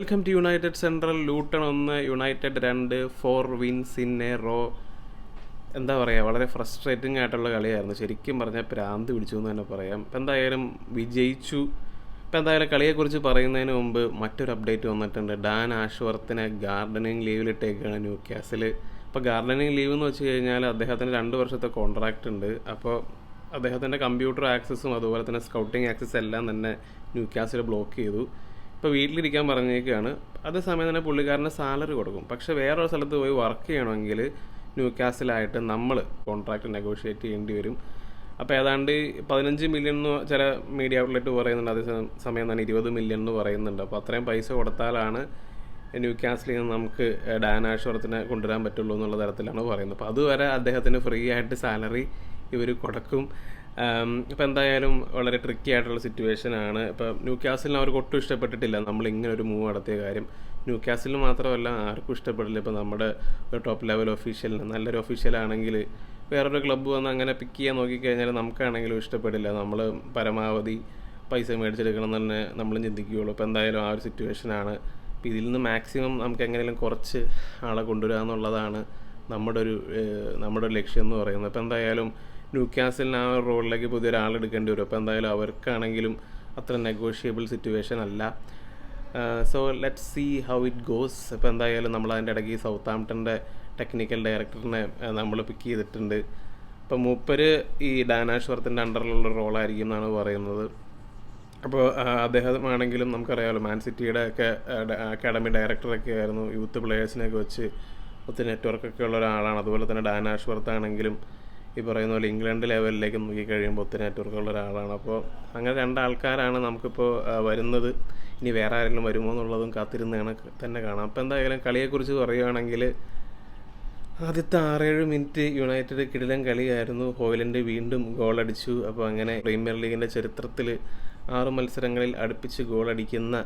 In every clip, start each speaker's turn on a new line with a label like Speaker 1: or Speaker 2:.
Speaker 1: Welcome to United Central Luton ഒന്ന് United രണ്ട് four wins in a row എന്താ പറയുക വളരെ ഫ്രസ്ട്രേറ്റിംഗ് ആയിട്ടുള്ള കളിയായിരുന്നു. ശരിക്കും പറഞ്ഞാൽ പ്രാന്ത് പിടിച്ചു എന്ന് തന്നെ പറയാം. ഇപ്പം എന്തായാലും വിജയിച്ചു. ഇപ്പം എന്തായാലും കളിയെക്കുറിച്ച് പറയുന്നതിന് മുമ്പ് മറ്റൊരു അപ്ഡേറ്റ് വന്നിട്ടുണ്ട്. ഡാൻ ആഷ്വർത്തിനെ ഗാർഡനിങ് ലീവിലിട്ടേക്കാണ് ന്യൂ ക്യാസിൽ ഇപ്പോൾ ഗാർഡനിങ് ലീവ് എന്ന് വെച്ച് കഴിഞ്ഞാൽ അദ്ദേഹത്തിന് രണ്ട് വർഷത്തെ കോൺട്രാക്റ്റ് ഉണ്ട്. അപ്പോൾ അദ്ദേഹത്തിന്റെ കമ്പ്യൂട്ടർ ആക്സസും അതുപോലെ തന്നെ സ്കൗട്ടിങ് ആക്സസ് എല്ലാം തന്നെ ന്യൂ ക്യാസിൽ ബ്ലോക്ക് ചെയ്തു. ഇപ്പോൾ വീട്ടിലിരിക്കാൻ പറഞ്ഞേക്കാണ്. അതേസമയം തന്നെ പുള്ളിക്കാരന് സാലറി കൊടുക്കും. പക്ഷേ വേറൊരു സ്ഥലത്ത് പോയി വർക്ക് ചെയ്യണമെങ്കിൽ ന്യൂ കാസിലായിട്ട് നമ്മൾ കോൺട്രാക്ട് നെഗോഷിയേറ്റ് ചെയ്യേണ്ടി വരും. അപ്പോൾ ഏതാണ്ട് പതിനഞ്ച് മില്യൺ എന്ന് ചില മീഡിയ ഔട്ട്ലെറ്റ് പറയുന്നുണ്ട്. അതേ സമയം- തന്നെ ഇരുപത് മില്യൺ എന്ന് പറയുന്നുണ്ട്. അപ്പോൾ അത്രയും പൈസ കൊടുത്താലാണ് ന്യൂ കാസിലിൽ നിന്ന് നമുക്ക് ഡാൻ കൊണ്ടുവരാൻ പറ്റുള്ളൂ എന്നുള്ള തരത്തിലാണ് പറയുന്നത്. അപ്പോൾ അതുവരെ അദ്ദേഹത്തിന് ഫ്രീ ആയിട്ട് സാലറി ഇവർ കൊടുക്കും. ഇപ്പം എന്തായാലും വളരെ ട്രിക്കി ആയിട്ടുള്ള സിറ്റുവേഷൻ ആണ്. ഇപ്പം ന്യൂ കാസിലിന് അവർക്ക് ഒട്ടും ഇഷ്ടപ്പെട്ടിട്ടില്ല. നമ്മൾ ഇങ്ങനെ ഒരു മൂവ് നടത്തിയ കാര്യം. ന്യൂ കാസിലിന് മാത്രമല്ല ആർക്കും ഇഷ്ടപ്പെടില്ല. ഇപ്പം നമ്മുടെ ഒരു ടോപ്പ് ലെവൽ ഒഫീഷ്യലിന് നല്ലൊരു ഒഫീഷ്യലാണെങ്കിൽ വേറൊരു ക്ലബ്ബ് വന്ന് അങ്ങനെ പിക്ക് ചെയ്യാൻ നോക്കിക്കഴിഞ്ഞാൽ നമുക്കാണെങ്കിലും ഇഷ്ടപ്പെടില്ല. നമ്മൾ പരമാവധി പൈസ മേടിച്ചെടുക്കണം തന്നെ നമ്മളും ചിന്തിക്കുകയുള്ളൂ. ഇപ്പം എന്തായാലും ആ ഒരു സിറ്റുവേഷനാണ് ഇപ്പം ഇതിൽ നിന്ന് മാക്സിമം നമുക്ക് എങ്ങനെയും കുറച്ച് ആളെ കൊണ്ടുവരിക എന്നുള്ളതാണ് നമ്മുടെ ഒരു നമ്മുടെ ഒരു ലക്ഷ്യം എന്ന് പറയുന്നത്. അപ്പോൾ എന്തായാലും ന്യൂ കാസിലിന് ആ റോളിലേക്ക് പുതിയ ഒരാളെടുക്കേണ്ടി വരും. അപ്പോൾ എന്തായാലും അവർക്കാണെങ്കിലും അത്ര നെഗോഷിയബിൾ സിറ്റുവേഷൻ അല്ല. So let see how it goes ഇപ്പോൾ എന്തായാലും നമ്മൾ അതിന്റെ ഇടയ്ക്ക് സൗത്ത് ആംപ്ടന്റെ ടെക്നിക്കൽ ഡയറക്ടറിനെ നമ്മൾ പിക്ക് ചെയ്തിട്ടുണ്ട്. അപ്പോൾ മൂപ്പര് ഈ ഡാനാശ്വർത്തിന്റെ അണ്ടറിലുള്ള റോളായിരിക്കും എന്നാണ് പറയുന്നത്. അപ്പോൾ അദ്ദേഹമാണെങ്കിലും നമുക്കറിയാമല്ലോ മാൻ സിറ്റിയുടെ ഒക്കെ അക്കാഡമി ഡയറക്ടറൊക്കെ ആയിരുന്നു. യൂത്ത് പ്ലെയേഴ്സിനെയൊക്കെ വെച്ച് ഒത്തിരി നെറ്റ്വർക്കൊക്കെ ഉള്ള ഒരാളാണ്. അതുപോലെ തന്നെ ഡാൻ ആഷ്വർത്ത് ആണെങ്കിലും ഈ പറയുന്ന പോലെ ഇംഗ്ലണ്ട് ലെവലിലേക്ക് നോക്കി കഴിയുമ്പോൾ ഒത്തിരി നെറ്റ്വർക്കുള്ള ഒരാളാണ്. അപ്പോൾ അങ്ങനെ രണ്ടാൾക്കാരാണ് നമുക്കിപ്പോൾ വരുന്നത്. ഇനി വേറെ ആരെങ്കിലും വരുമോ എന്നുള്ളതും കാത്തിരുന്നാണ് തന്നെ കാണാം. അപ്പോൾ എന്തായാലും കളിയെക്കുറിച്ച് പറയുകയാണെങ്കിൽ ആദ്യത്തെ ആറേഴ് മിനിറ്റ് യുണൈറ്റഡ് കിടിലൻ കളിയായിരുന്നു. ഹോയിലൻഡ് വീണ്ടും ഗോൾ അടിച്ചു അപ്പോൾ അങ്ങനെ പ്രീമിയർ ലീഗിന്റെ ചരിത്രത്തിൽ ആറ് മത്സരങ്ങളിൽ അടുപ്പിച്ച് ഗോൾ അടിക്കുന്ന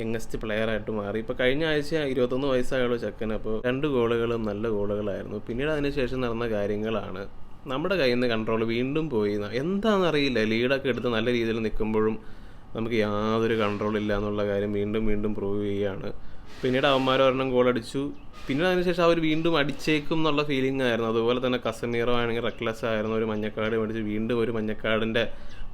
Speaker 1: യങ്ങസ്റ്റ് പ്ലെയറായിട്ട് മാറി. ഇപ്പോൾ കഴിഞ്ഞ ആഴ്ച ഇരുപത്തൊന്ന് വയസ്സായുള്ള ചെക്കൻ അപ്പോൾ രണ്ട് ഗോളുകളും നല്ല ഗോളുകളായിരുന്നു. പിന്നീട് അതിനുശേഷം നടന്ന കാര്യങ്ങളാണ്. നമ്മുടെ കയ്യിൽ നിന്ന് കൺട്രോൾ വീണ്ടും പോയി എന്താണെന്നറിയില്ല. ലീഡൊക്കെ എടുത്ത് നല്ല രീതിയിൽ നിൽക്കുമ്പോഴും നമുക്ക് യാതൊരു കൺട്രോൾ ഇല്ല എന്നുള്ള കാര്യം വീണ്ടും വീണ്ടും പ്രൂവ് ചെയ്യുകയാണ്. പിന്നീട് അവന്മാർ ഒരെണ്ണം ഗോൾ അടിച്ചു. പിന്നീട് അതിനുശേഷം അവർ വീണ്ടും അടിച്ചേക്കും എന്നുള്ള ഫീലിംഗ് ആയിരുന്നു. അതുപോലെ തന്നെ കസമീറോ ആണെങ്കിൽ റെക്ലസ് ആയിരുന്നു. ഒരു മഞ്ഞക്കാട് മേടിച്ച് വീണ്ടും ഒരു മഞ്ഞക്കാടിന്റെ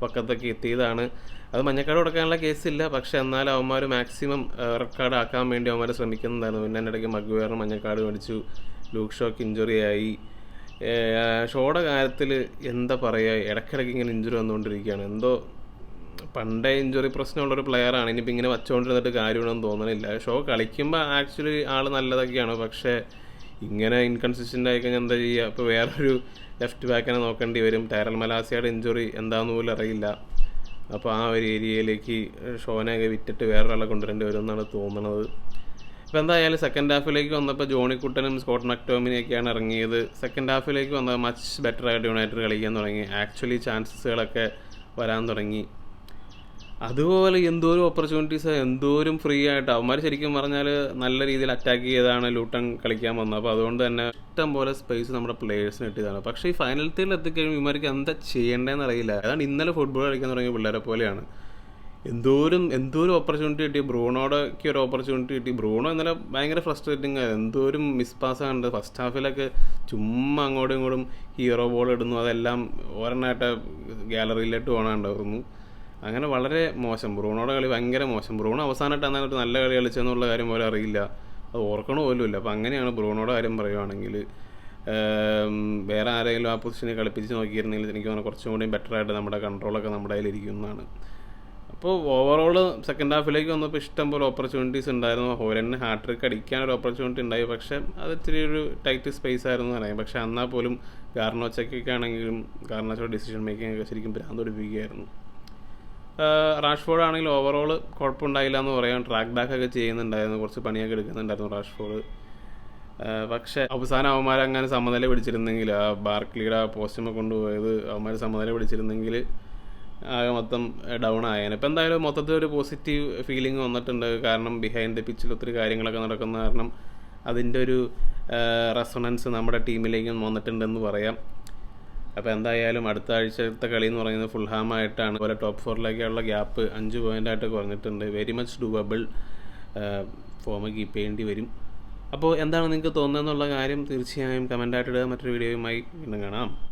Speaker 1: പക്കത്തൊക്കെ എത്തിയതാണ്. അത് മഞ്ഞക്കാട് കൊടുക്കാനുള്ള കേസില്ല പക്ഷെ എന്നാലും അവന്മാർ മാക്സിമം റെഡ് കാർഡ് ആക്കാൻ വേണ്ടി അവന്മാർ ശ്രമിക്കുന്നുണ്ടായിരുന്നു. പിന്നെ അതിന്റെ ഇടയ്ക്ക് മഗ്വേറിന് മഞ്ഞക്കാട് മേടിച്ചു ലൂക്ക് ഷോക്ക് ഇഞ്ചുറി ആയി. ഷോയുടെ കാര്യത്തിൽ എന്താ പറയുക ഇടയ്ക്കിടയ്ക്ക് ഇങ്ങനെ ഇഞ്ചുറി വന്നുകൊണ്ടിരിക്കുകയാണ്. എന്തോ പണ്ടേ ഇഞ്ചുറി പ്രശ്നമുള്ളൊരു പ്ലെയറാണ് ഇനിയിപ്പോൾ ഇങ്ങനെ വച്ചുകൊണ്ടിരുന്നിട്ട് കാര്യമാണെന്ന് തോന്നണില്ല. ഷോ കളിക്കുമ്പോൾ ആക്ച്വലി ആൾ നല്ലതൊക്കെയാണ്. പക്ഷേ ഇങ്ങനെ ഇൻകൺസിസ്റ്റന്റ് ആയി കഴിഞ്ഞാൽ എന്താ ചെയ്യുക ഇപ്പോൾ വേറൊരു ലെഫ്റ്റ് ബാക്കിനെ നോക്കേണ്ടി വരും. ടൈറൽ മലാസിയുടെ ഇഞ്ചുറി എന്താണെന്ന് പോലും അറിയില്ല. അപ്പോൾ ആ ഒരു ഏരിയയിലേക്ക് ഷോനെയൊക്കെ വിറ്റിട്ട് വേറൊരാളെ കൊണ്ടുവരേണ്ടി വരും എന്നാണ് തോന്നുന്നത് ഇപ്പോൾ എന്തായാലും സെക്കൻഡ് ഹാഫിലേക്ക് വന്നപ്പോൾ ജോണി കുട്ടനും സ്കോട്ട് മക്ടോമിനെയൊക്കെയാണ് ഇറങ്ങിയത്. സെക്കൻഡ് ഹാഫിലേക്ക് വന്നത് മച്ച് ബെറ്റർ ആയിട്ട് യുണൈറ്റഡ് കളിക്കാൻ തുടങ്ങി. ആക്ച്വലി ചാൻസസുകളൊക്കെ വരാൻ തുടങ്ങി. അതുപോലെ എന്തോരം ഓപ്പർച്യൂണിറ്റീസ് എന്തോരം ഫ്രീ ആയിട്ട്. അവന്മാർ ശരിക്കും പറഞ്ഞാൽ നല്ല രീതിയിൽ അറ്റാക്ക് ചെയ്താണ് ലൂട്ടൺ കളിക്കാൻ വന്നത്. അപ്പോൾ അതുകൊണ്ട് തന്നെ ഇഷ്ടം പോലെ സ്പേസ് നമ്മുടെ പ്ലേയേഴ്സിന് കിട്ടിയതാണ്. പക്ഷേ ഈ ഫൈനൽ തീരിൽ എത്തിക്കഴിയുമ്പോൾ ഇവർക്ക് എന്താ ചെയ്യേണ്ടതെന്ന് അറിയില്ല. അതാണ് ഇന്നലെ ഫുട്ബോൾ കളിക്കാൻ തുടങ്ങിയ പിള്ളേരെ പോലെയാണ്. എന്തോരം എന്തോരം ഓപ്പർച്യൂണിറ്റി കിട്ടി. ബ്രൂണോടൊക്കെ ഒരു ഓപ്പർച്യൂണിറ്റി കിട്ടി. ബ്രൂണോ ഇന്നലെ ഭയങ്കര ഫ്രസ്ട്രേറ്റിംഗ് ആയിരുന്നു. എന്തോരം മിസ് പാസ് ഉണ്ട് ഫസ്റ്റ് ഹാഫിലൊക്കെ ചുമ്മാ അങ്ങോട്ടും ഇങ്ങോട്ടും ഹീറോ ബോൾ ഇടുന്നു. അതെല്ലാം ഒരെണ്ണമായിട്ട് ഗാലറിയിലോട്ട് പോകണുണ്ടായിരുന്നു അങ്ങനെ വളരെ മോശം. ബ്രൂണോടെ കളി ഭയങ്കര മോശം. ബ്രൂണോ അവസാനമായിട്ട് അന്നേരം നല്ല കളി കളിച്ചെന്നുള്ള കാര്യം പോലും അറിയില്ല. അത് ഓർക്കണ പോലും ഇല്ല. അപ്പോൾ അങ്ങനെയാണ് ബ്രൂണോടെ കാര്യം പറയുവാണെങ്കിൽ ഏം, വേറെ ആരെങ്കിലും ആ പൊസിഷനെ കളിപ്പിച്ച് നോക്കിയിരുന്നെങ്കിൽ എനിക്ക് തോന്നുന്നു കുറച്ചും കൂടി ബെറ്ററായിട്ട് നമ്മുടെ കൺട്രോളൊക്കെ നമ്മുടെ കയ്യിൽ ഇരിക്കുന്നതാണ് അപ്പോൾ ഓവറോൾ സെക്കൻഡ് ഹാഫിലേക്ക് വന്നപ്പോൾ ഇഷ്ടം പോലെ ഓപ്പർച്യൂണിറ്റീസ് ഉണ്ടായിരുന്നു. ഹോലൻഡിന് ഹാട്രിക്ക് അടിക്കാനൊരു ഓപ്പർച്യൂണിറ്റി ഉണ്ടായി. പക്ഷേ അത് ഇത്തിരി ഒരു ടൈറ്റ് സ്പേസ് ആയിരുന്നു എന്ന് പറയാം. പക്ഷേ എന്നാൽ പോലും കാർണോച്ചക്കൊക്കെ ആണെങ്കിലും ഗാർണോച്ചോടെ ഡിസിഷൻ മേക്കിംഗ് ഒക്കെ ശരിക്കും ഭ്രാന്ത് പിടിപ്പിക്കുകയായിരുന്നു. റാഷ്ഫോർഡ് ആണെങ്കിൽ ഓവറോൾ കുഴപ്പമുണ്ടായില്ല എന്ന് പറയാം. ട്രാക്ക് ബാക്ക് ഒക്കെ ചെയ്യുന്നുണ്ടായിരുന്നു. കുറച്ച് പണിയൊക്കെ എടുക്കുന്നുണ്ടായിരുന്നു റാഷ്ഫോർഡ് പക്ഷേ അവസാനം അവന്മാർ അങ്ങനെ സമനില പിടിച്ചിരുന്നെങ്കിൽ ആ ബാർക്ലിയുടെ പോസ്റ്റുമ കൊണ്ടുപോയത് അവന്മാർ സമനില പിടിച്ചിരുന്നെങ്കിൽ ആകെ മൊത്തം ഡൗൺ ആയേനെ. ഇപ്പം എന്തായാലും മൊത്തത്തിൽ ഒരു പോസിറ്റീവ് ഫീലിംഗ് വന്നിട്ടുണ്ട്. കാരണം ബിഹൈൻഡ് ദ പിച്ചിൽ ഒത്തിരി കാര്യങ്ങളൊക്കെ നടക്കുന്ന കാരണം അതിന്റെ ഒരു റെസൊണൻസ് നമ്മുടെ ടീമിലേക്കും വന്നിട്ടുണ്ടെന്ന് പറയാം. അപ്പോൾ എന്തായാലും അടുത്ത ആഴ്ചത്തെ കളി എന്ന് പറയുന്നത് ഫുൾ ഹാമായിട്ടാണ് അതുപോലെ ടോപ്പ് ഫോറിലേക്കുള്ള ഗ്യാപ്പ് അഞ്ച് പോയിന്റായിട്ട് കുറഞ്ഞിട്ടുണ്ട്. Very much doable form keep ചെയ്യേണ്ടി വരും. അപ്പോൾ എന്താണ് നിങ്ങൾക്ക് തോന്നുന്നതെന്നുള്ള കാര്യം തീർച്ചയായും കമന്റായിട്ട് ഇടുക. മറ്റൊരു വീഡിയോയുമായി വീണ്ടും കാണാം.